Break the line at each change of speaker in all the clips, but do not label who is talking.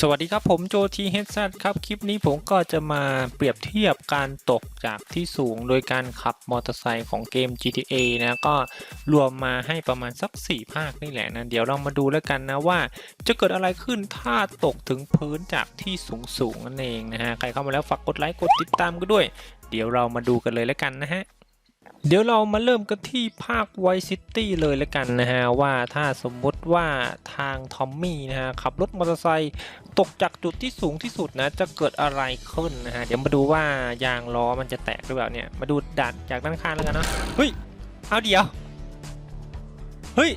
สวัสดีครับผมโจทีเฮดซัครับ คลิปนี้ผมก็จะมาเปรียบเทียบการตกจากที่สูงโดยการขับมอเตอร์ไซค์ของเกม GTA นะก็รวมมาให้ประมาณสัก 4 ภาคนี่แหละนะเดี๋ยวเรามาดูแล้วกันนะว่า จะเกิดอะไรขึ้นถ้าตกถึงพื้นจากที่สูงสูงนั่นเองนะฮะใครเข้ามาแล้วฝากกดไลค์กดติดตามก็ด้วย เดี๋ยวเรามาดูกันเลยแล้วกันนะฮะเดี๋ยวเรามาเริ่มกันที่ภาคไวซิตี้เลยแล้วกันนะฮะว่าถ้าสมมุติว่าทางทอมมี่นะฮะขับรถมอเตอร์ไซค์ ตกจากจุดที่สูงที่สุดนะจะเกิดอะไรขึ้นนะฮะเดี๋ยวมาดูว่ายางล้อมันจะแตกหรือเปล่าเนี่ยมาดูดัดจากด้านข้างแล้วกันเนาะเฮ้ยเอาเดี๋ยวเฮ้ย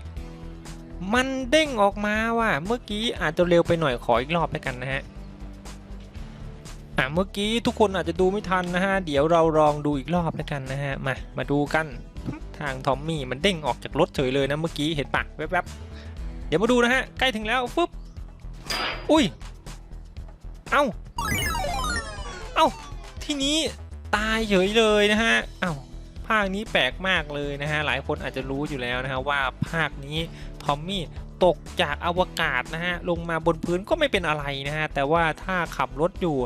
มันเด้งออกมาว่ะเมื่อกี้อาจจะเร็วไปหน่อยขออีกรอบแล้วกันนะฮะอะเมื่อกี้ทุกคนอาจจะดูไม่ทันนะฮะเดี๋ยวเราลองดูอีกรอบแล้วกันนะฮะมามาดูกันทางทอมมี่มันเด้งออกจากรถเฉยเลยนะเมื่อกี้เห็นปะแวบๆเดี๋ยวมาดูนะฮะใกล้ถึงแล้วฟึบ อุ้ย เอ้า เอ้า ที่นี้ตายเฉยเลยนะฮะ เอ้า ภาคนี้แปลกมากเลยนะฮะ หลายคนอาจจะรู้อยู่แล้วนะฮะว่าภาคนี้ทอมมี่ตกจากอวกาศนะฮะ ลงมาบนพื้นก็ไม่เป็นอะไรนะฮะ แต่ว่าถ้าขับรถอยู่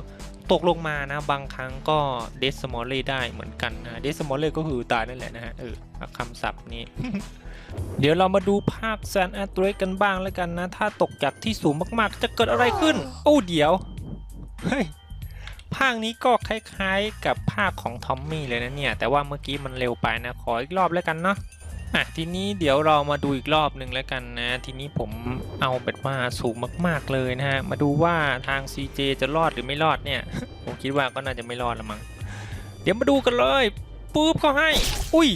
ตกลงมานะบางครั้งก็เดสมอลเล่ได้เหมือนกันนะเดสมอลเล่ก็คือตายนั่นแหละนะฮะเออคำศัพท์นี้ เดี๋ยวเรามาดูภาคแซนแอตเรสกันบ้างแล้วกันนะ ถ้าตกจากที่สูงมากๆ จะเกิดอะไรขึ้น โอ้เดี๋ยวเฮ้ยภาคนี้ก็คล้ายๆกับภาคของทอมมี่เลยนะเนี่ย แต่ว่าเมื่อกี้มันเร็วไปนะ ขออีกรอบแล้วกันเนาะ อะทีนี้เดี๋ยวเรามาดูอีกรอบหนึ่งแล้วกันนะ ทีนี้ผมเอาแบบว่าสูงมากๆเลยนะฮะ มาดูว่าทาง CJ จะรอดหรือไม่รอดเนี่ย ผมคิดว่าก็น่าจะไม่รอดละมั้ง เดี๋ยวมาดูกันเลยปุ๊บเขาให้ อุ้ย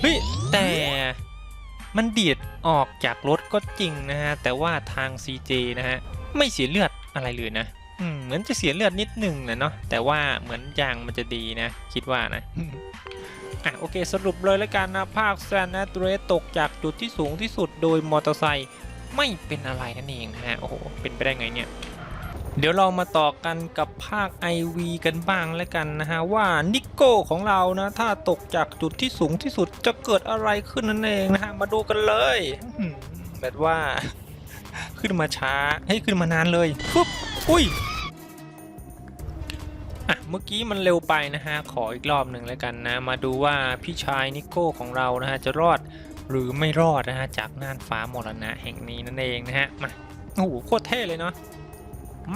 เฮ้ย แต่มันเดียดออกจากรถก็จริงนะฮะ แต่ว่าทาง CJ นะฮะ ไม่เสียเลือดอะไรเลยนะอืมเหมือนจะเสียเลือดนิดหนึ่งนะเนาะแต่ว่าเหมือนยางมันจะดีนะ คิดว่านะ อะโอเคสรุปเลยแล้วกันนะ ภาคแซนนะตัวเรตกจากจุดที่สูงที่สุดโดยมอเตอร์ไซค์ไม่เป็นอะไรนั่นเองนะฮะโอ้โหเป็นไปได้ไงเนี่ยเดี๋ยวเรามาต่อกันกับภาค IV กันบ้างแล้วกันนะฮะว่านิโก้ของเรานะถ้าตกจากจุดที่สูงที่สุดจะเกิดอะไรขึ้นนั่นเองนะฮะมาดูกันเลยแบบว่า ขึ้นมาช้าให้ขึ้นมานานเลยปุ๊บอุ้ย อะเมื่อกี้มันเร็วไปนะฮะขออีกรอบหนึ่งแล้วกันนะ มาดูว่าพี่ชายนิโก้ของเรานะฮะจะรอดหรือไม่รอดนะฮะจากน่านฟ้ามรณะแห่งนี้นั่นเองนะฮะมาโอ้โหโคตรเท่เลยเนาะ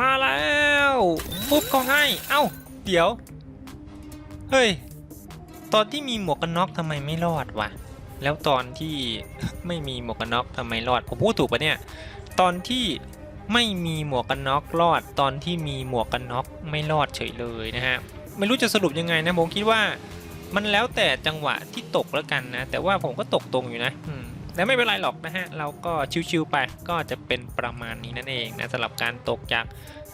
มาแล้วปุ๊บเขาให้เอ้าเดี๋ยวเฮ้ยตอนที่มีหมวกกันน็อกทำไมไม่รอดวะแล้วตอนที่ไม่มีหมวกกันน็อกทำไมรอดผมพูดถูกปะเนี่ยตอนที่ ไม่มีหมวกกันน็อกรอดตอนที่มีหมวกกันน็อกไม่รอดเฉยเลยนะฮะไม่รู้จะสรุปยังไงนะผมคิดว่ามันแล้วแต่จังหวะที่ตกแล้วกันนะ แต่ว่าผมก็ตกตรงอยู่นะแต่ไม่เป็นไรหรอกนะฮะ เราก็ชิวๆไปก็จะเป็นประมาณนี้นั่นเองนะสำหรับการตกจาก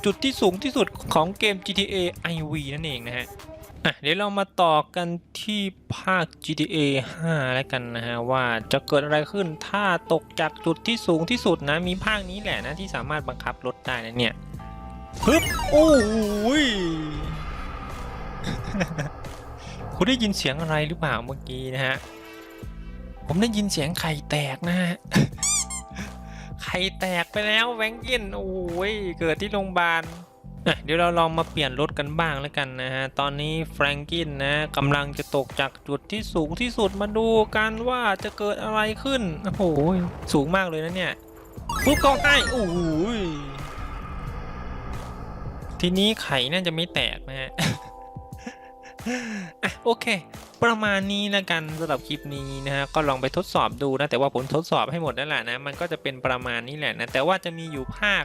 จุดที่สูงที่สุดของเกม GTA IV นั่นเองนะฮะ อะเดี๋ยวเรามาต่อกันที่ภาค GTA 5 แล้วกันนะฮะ ว่าจะเกิดอะไรขึ้นถ้าตกจากจุดที่สูงที่สุดนะ มีภาคนี้แหละนะ ที่สามารถบังคับรถได้นะเนี่ยฮึบโอ้ยคุณได้ยินเสียงอะไรหรือเปล่าเมื่อกี้นะฮะ ผมได้ยินเสียงไข่แตกนะฮะ ไข่แตกไปแล้วแวงกินโอ้ยเกิดที่โรงพยาบาล เดี๋ยวเราลองมาเปลี่ยนรถกันบ้างแล้วกันนะฮะ ตอนนี้แฟรงกินนะกำลังจะตกจากจุดที่สูงที่สุดมาดูกันว่าจะเกิดอะไรขึ้น โอ้โห สูงมากเลยนะเนี่ยปุ๊บเขาให้โอ้โหยทีนี้ไข่น่าจะไม่แตกนะฮะอะโอเค ประมาณนี้แล้วกันสำหรับคลิปนี้นะฮะก็ลองไปทดสอบดูนะ แต่ว่าผมทดสอบให้หมดนั่นแหละนะ มันก็จะเป็นประมาณนี้แหละนะ แต่ว่าจะมีอยู่ภาค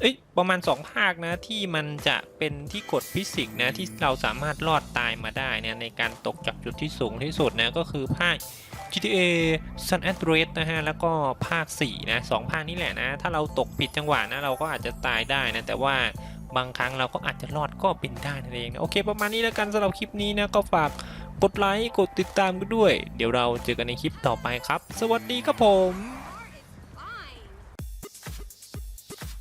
เอ้ยประมาณ 2 ภาคนะที่มันจะเป็นที่กดฟิสิกส์นะที่เราสามารถรอดตายมาได้เนี่ยในการตกจากจุดที่สูงที่สุดนะก็คือภาค GTA San Andreas นะฮะแล้วก็ภาค4นะสองภาคนี้แหละนะ ถ้าเราตกผิดจังหวะนะเราก็อาจจะตายได้นะแต่ว่าบางครั้งเราก็อาจจะรอดก็เป็นได้นั่นเองนะโอเค ประมาณนี้แล้วกันสำหรับคลิปนี้นะก็ฝากกดไลค์กดติดตามกันด้วย เดี๋ยวเราเจอกันในคลิปต่อไปครับ สวัสดีครับผม